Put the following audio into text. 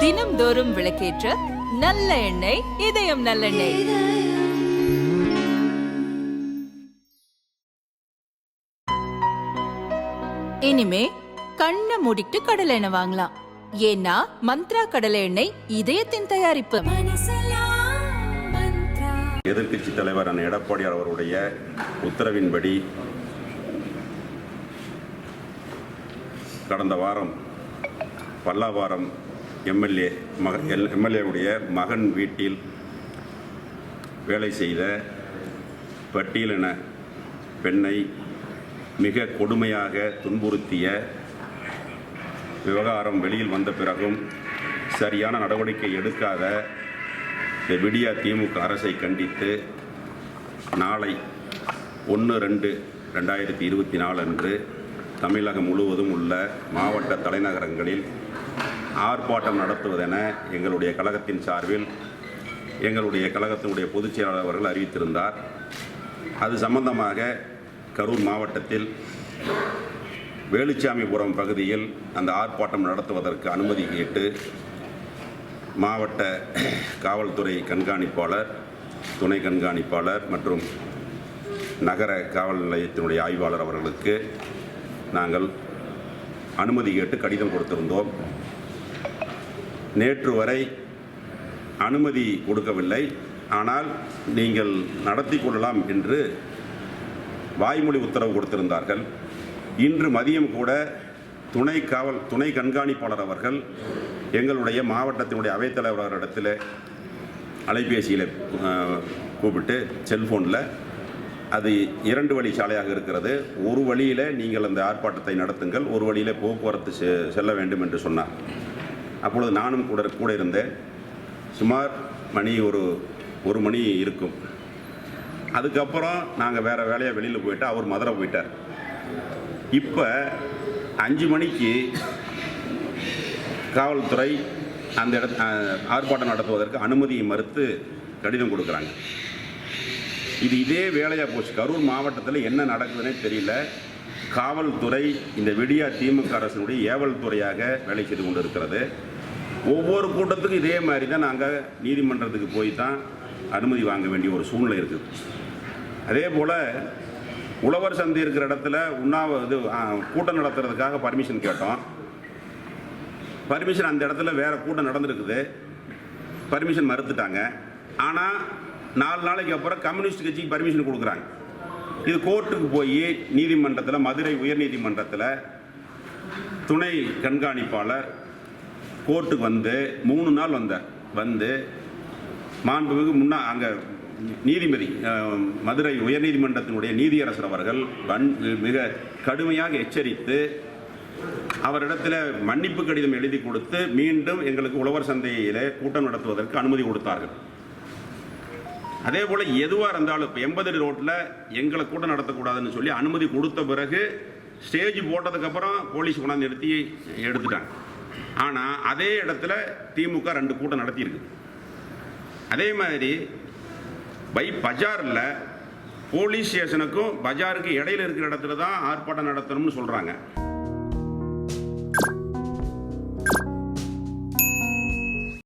தினம்தோறும் விளக்கேற்ற நல்ல எண்ணெய் இதயம் நல்லெண்ணெய். இனிமே கண்ணை மூடிட்டு கடலை எண்ணெய் வாங்கலாம். ஏன்னா மந்த்ரா கடலை எண்ணெய் இதயத்தின் தயாரிப்பு. எதிர்கட்சி தலைவர் அண்ணன் எடப்பாடியார் அவருடைய உத்தரவின்படி கடந்த வாரம் பல்லாவாரம் எம்எல்ஏ மக எம்எல்ஏவுடைய மகன் வீட்டில் வேலை செய்த பட்டியலின பெண்ணை மிக கொடுமையாக துன்புறுத்திய விவகாரம் வெளியில் வந்த பிறகும் சரியான நடவடிக்கை எடுக்காத இந்த விடியா திமுக அரசை கண்டித்து நாளை ஒன்று ரெண்டு ரெண்டாயிரத்தி இருபத்தி நாலு அன்று தமிழகம் முழுவதும் உள்ள மாவட்ட தலைநகரங்களில் ஆர்ப்பாட்டம் நடத்துவதென எங்களுடைய கழகத்தின் சார்பில் எங்களுடைய கழகத்தினுடைய பொதுச் செயலாளர் அவர்கள் அறிவித்திருந்தார். அது சம்பந்தமாக கரூர் மாவட்டத்தில் வேலுச்சாமிபுரம் பகுதியில் அந்த ஆர்ப்பாட்டம் நடத்துவதற்கு அனுமதி கேட்டு மாவட்ட காவல்துறை கண்காணிப்பாளர் துணை கண்காணிப்பாளர் மற்றும் நகர காவல் நிலையத்தினுடைய ஆய்வாளர் அவர்களுக்கு நாங்கள் அனுமதி கேட்டு கடிதம் கொடுத்திருந்தோம். நேற்று வரை அனுமதி கொடுக்கவில்லை. ஆனால் நீங்கள் நடத்தி கொள்ளலாம் என்று வாய்மொழி உத்தரவு கொடுத்திருந்தார்கள். இன்று மதியம் கூட துணை காவல் துணை கண்காணிப்பாளர் அவர்கள் எங்களுடைய மாவட்டத்தினுடைய அவைத்தலைவர் இடத்துல அலைபேசியில் கூப்பிட்டு செல்ஃபோனில் அது இரண்டு வழி சாலையாக இருக்கிறது. ஒரு வழியில் நீங்கள் அந்த ஆர்ப்பாட்டத்தை நடத்துங்கள் ஒரு வழியில் போக்குவரத்து செ- செல்ல வேண்டும் என்று சொன்னார். அப்பொழுது நானும் கூட கூட இருந்தேன் சுமார் மணி ஒரு ஒரு மணி இருக்கும். அதுக்கப்புறம் நாங்கள் வேறு வேலையாக வெளியில் போயிட்டு அவர் மதுரை போயிட்டார். இப்போ அஞ்சு மணிக்கு காவல்துறை அந்த இட ஆர்ப்பாட்டம் நடத்துவதற்கு அனுமதியை மறுத்து கடிதம் கொடுக்குறாங்க. இது இதே வேலையாக போச்சு. கரூர் மாவட்டத்தில் என்ன நடக்குதுன்னே தெரியல. காவல்துறை இந்த விடியா திமுக அரசினுடைய ஏவல் துறையாக வேலை செய்து கொண்டு இருக்கிறது ஒவ்வொரு கூட்டத்துக்கும் இதே மாதிரி தான் நாங்கள் நீதிமன்றத்துக்கு போய் தான் அனுமதி வாங்க வேண்டிய ஒரு சூழ்நிலை இருக்குது. அதே போல் உழவர் சந்தை இருக்கிற இடத்துல உண்ணாவ இது கூட்டம் நடத்துறதுக்காக பர்மிஷன் கேட்டோம். பர்மிஷன் அந்த இடத்துல வேறு கூட்டம் நடந்துருக்குது. பர்மிஷன் மறுத்துட்டாங்க. ஆனால் நாலு நாளைக்கு அப்புறம் கம்யூனிஸ்ட் கட்சிக்கு பர்மிஷன் கொடுக்குறாங்க. இது கோர்ட்டுக்கு போய் நீதிமன்றத்தில் மதுரை உயர்நீதிமன்றத்தில் துணை கண்காணிப்பாளர் கோர்ட்டுக்கு வந்து மூணு நாள் வந்தார். வந்து மாண்புமிகு முன்னா அங்கே நீதிபதி மதுரை உயர்நீதிமன்றத்தினுடைய நீதியரசர் அவர்கள் வன் மிக கடுமையாக எச்சரித்து அவரிடத்தில் மன்னிப்பு கடிதம் எழுதி கொடுத்து மீண்டும் எங்களுக்கு உழவர் சந்தையிலே கூட்டம் நடத்துவதற்கு அனுமதி கொடுத்தார்கள். அதே போல் எதுவாக இருந்தாலும் இப்போ எண்பது ரோட்டில் எங்களை கூட்டம் நடத்தக்கூடாதுன்னு சொல்லி அனுமதி கொடுத்த பிறகு ஸ்டேஜ் போட்டதுக்கப்புறம் போலீஸ் கொண்டாந்து நிறுத்தி எடுத்துட்டாங்க. ஆனால் அதே இடத்துல திமுக ரெண்டு கூட்டம் நடத்தியிருக்கு. அதே மாதிரி பை பஜாரில் போலீஸ் ஸ்டேஷனுக்கும் பஜாருக்கு இடையில இருக்கிற இடத்துல தான் ஆர்ப்பாட்டம் நடத்தணும்னு சொல்கிறாங்க